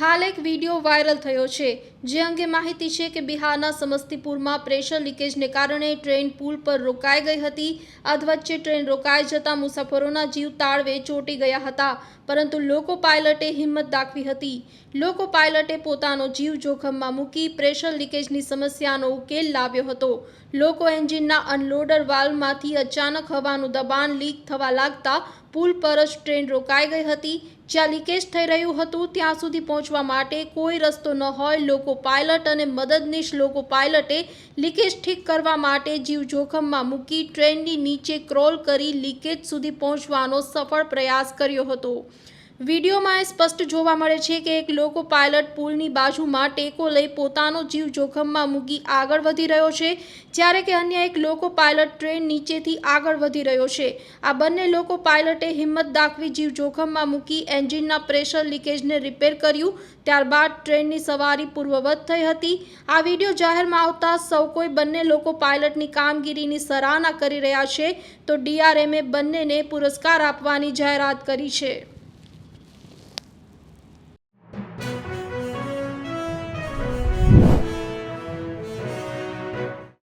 હાલ એક video viral થયો છે, જે અંગે માહિતી છે કે બિહારના સમસ્તીપુરમાં પ્રેશર લીકેજને કારણે ટ્રેન પુલ પર રોકાઈ ગઈ હતી. અધવચ્ચે ટ્રેન રોકાઈ જતા મુસાફરોના જીવ તાળવે ચોંટી ગયા હતા, પરંતુ લોકો પાયલટે હિંમત દાખવી હતી. લોકો પાયલટે પોતાનો જીવ જોખમમાં મૂકી પ્રેશર લીકેજની સમસ્યાનો ઉકેલ લાવ્યો હતો. લોકો એન્જિનના અનલોડર વાલ્વમાંથી અચાનક હવાનું દબાણ લીક થવા લાગતા પુલ પર જ ટ્રેન રોકાઈ ગઈ હતી. જ્યાં લીકેજ થઈ રહ્યું હતું, ત્યાં સુધી પહોંચવા માટે કોઈ રસ્તો ન હોય. લોકો પાયલટ અને મદદનીશ લોકો પાયલટે લીકેજ ઠીક કરવા માટે જીવ જોખમમાં મૂકી ટ્રેનની નીચે ક્રોલ કરી લીકેજ સુધી પહોંચવાનો સફળ પ્રયાસ કર્યો હતો. વિડીયોમાં એ સ્પષ્ટ જોવા મળે છે કે એક લોકો પાયલટ પુલની બાજુમાં ટેકો લઈ પોતાનો જીવ જોખમમાં મૂકી આગળ વધી રહ્યો છે, જ્યારે કે અન્ય એક લોકો પાયલટ ટ્રેન નીચેથી આગળ વધી રહ્યો છે. આ બંને લોકો પાયલટે હિંમત દાખવી જીવ જોખમમાં મૂકી એન્જિનના પ્રેશર લીકેજને રિપેર કર્યું, ત્યારબાદ ટ્રેનની સવારી પૂર્વવત થઈ હતી. આ વીડિયો જાહેરમાં આવતા સૌ કોઈ બંને લોકો પાયલટની કામગીરીની સરાહના કરી રહ્યા છે, તો ડીઆરએમએ બંનેને પુરસ્કાર આપવાની જાહેરાત કરી છે.